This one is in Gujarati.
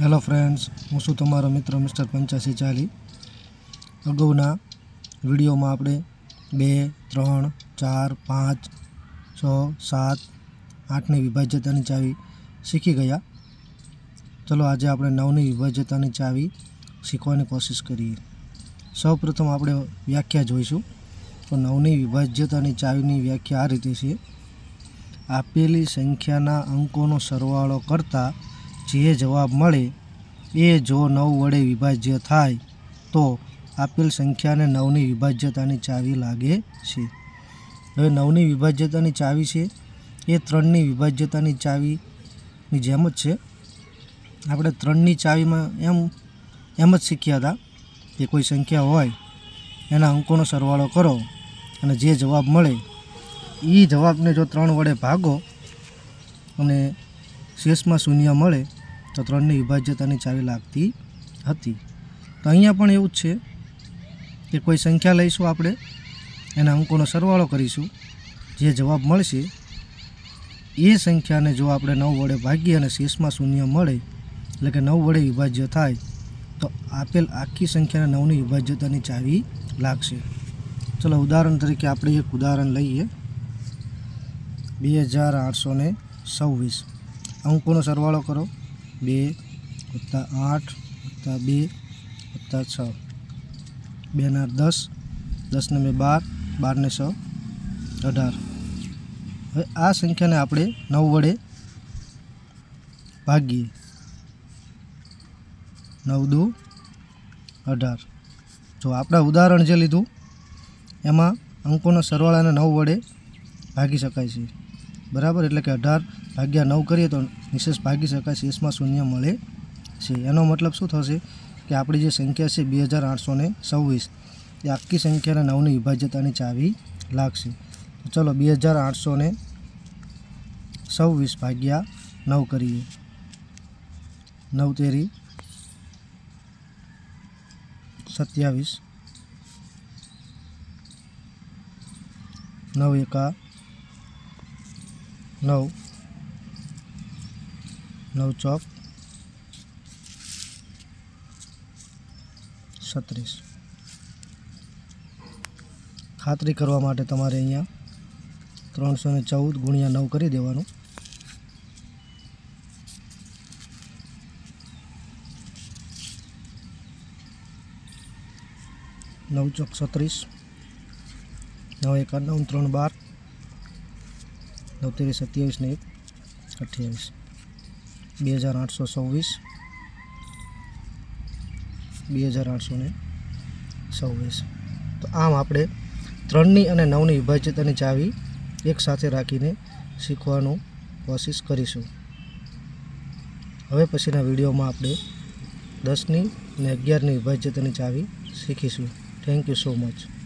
હેલો ફ્રેન્ડ્સ, હું છું તમારો મિત્ર મિસ્ટર પંચ્યાસી ચાલી. અગાઉના વિડીયોમાં આપણે બે, ત્રણ, ચાર, પાંચ, છ, સાત, આઠની વિભાજ્યતાની ચાવી શીખી ગયા. ચલો આજે આપણે નવની વિભાજ્યતાની ચાવી શીખવાની કોશિશ કરીએ. સૌપ્રથમ આપણે વ્યાખ્યા જોઈશું. તો નવની વિભાજ્યતાની ચાવીની વ્યાખ્યા આ રીતે છે. આપેલી સંખ્યાના અંકોનો સરવાળો કરતાં જે જવાબ મળે એ જો નવ વડે વિભાજ્ય થાય, તો આપેલ સંખ્યાને નવની વિભાજ્યતાની ચાવી લાગે છે. હવે નવની વિભાજ્યતાની ચાવી છે, એ ત્રણની વિભાજ્યતાની ચાવીની જેમ જ છે. આપણે ત્રણની ચાવીમાં એમ એમ જ શીખ્યા હતા કે કોઈ સંખ્યા હોય, એના અંકોનો સરવાળો કરો અને જે જવાબ મળે એ જવાબને જો ત્રણ વડે ભાગો અને શેષમાં શૂન્ય મળે તો ત્રણની વિભાજ્યતાની ચાવી લાગતી હતી. તો અહીંયા પણ એવું જ છે કે કોઈ સંખ્યા લઈશું આપણે, એના અંકોનો સરવાળો કરીશું. જે જવાબ મળશે, એ સંખ્યાને જો આપણે નવ વડે ભાગીએ અને શેષમાં શૂન્ય મળે, એટલે કે નવ વડે વિભાજ્ય થાય, તો આપેલ આખી સંખ્યાને નવની વિભાજ્યતાની ચાવી લાગશે. ચલો ઉદાહરણ તરીકે આપણે એક ઉદાહરણ લઈએ. બે હજાર આઠસો ને છવ્વીસ. અંકોનો સરવાળો કરો. બે વત્તા આઠ વત્તા બે વત્તા છ. બેના દસ, દસને બે બાર, બારને છ, અઢાર. હવે આ સંખ્યાને આપણે નવ વડે ભાગીએ. નવ દુ અઢાર. જો આપણા ઉદાહરણ જે લીધું, એમાં અંકોનો સરવાળાને નવ વડે ભાગી શકાય છે. બરાબર? એટલે કે અઢાર ભાગ્યા નવ કરીએ તો નિશેષ ભાગી શકાય શેષમાં શૂન્ય મળે છે. એનો મતલબ શું થશે કે આપણી જે સંખ્યા છે બે હજાર આઠસો ને સવ્વીસ એ આખી સંખ્યાના નવની વિભાજ્યતાની ચાવી લાગશે. તો ચલો બે હજાર આઠસો ને છવ્વીસ ભાગ્યા નવ કરીએ. નવ તેરી સત્યાવીસ. નવ એકા નવ. નવ ચોક. છત્રીસ. ખાતરી કરવા માટે તમારે અહીંયા ત્રણસો ને ચૌદ ગુણ્યા નવ કરી દેવાનું. નવ ચોક છત્રીસ. નવ એકાવન ત્રણ બાર. ત્રેવીસ સત્યાવીસ ને એક, અઠ્યાવીસ. બે હજાર આઠસો સવ્વીસ બે હજાર આઠસો ને સવ્વીસ તો આમ આપણે ત્રણની અને નવની વિભાજ્યતાની ચાવી એક સાથે રાખીને શીખવાનું કોશિશ કરીશું. હવે પછીના વિડીયોમાં આપણે દસની અને અગિયારની વિભાજ્યતાની ચાવી શીખીશું. Thank you so much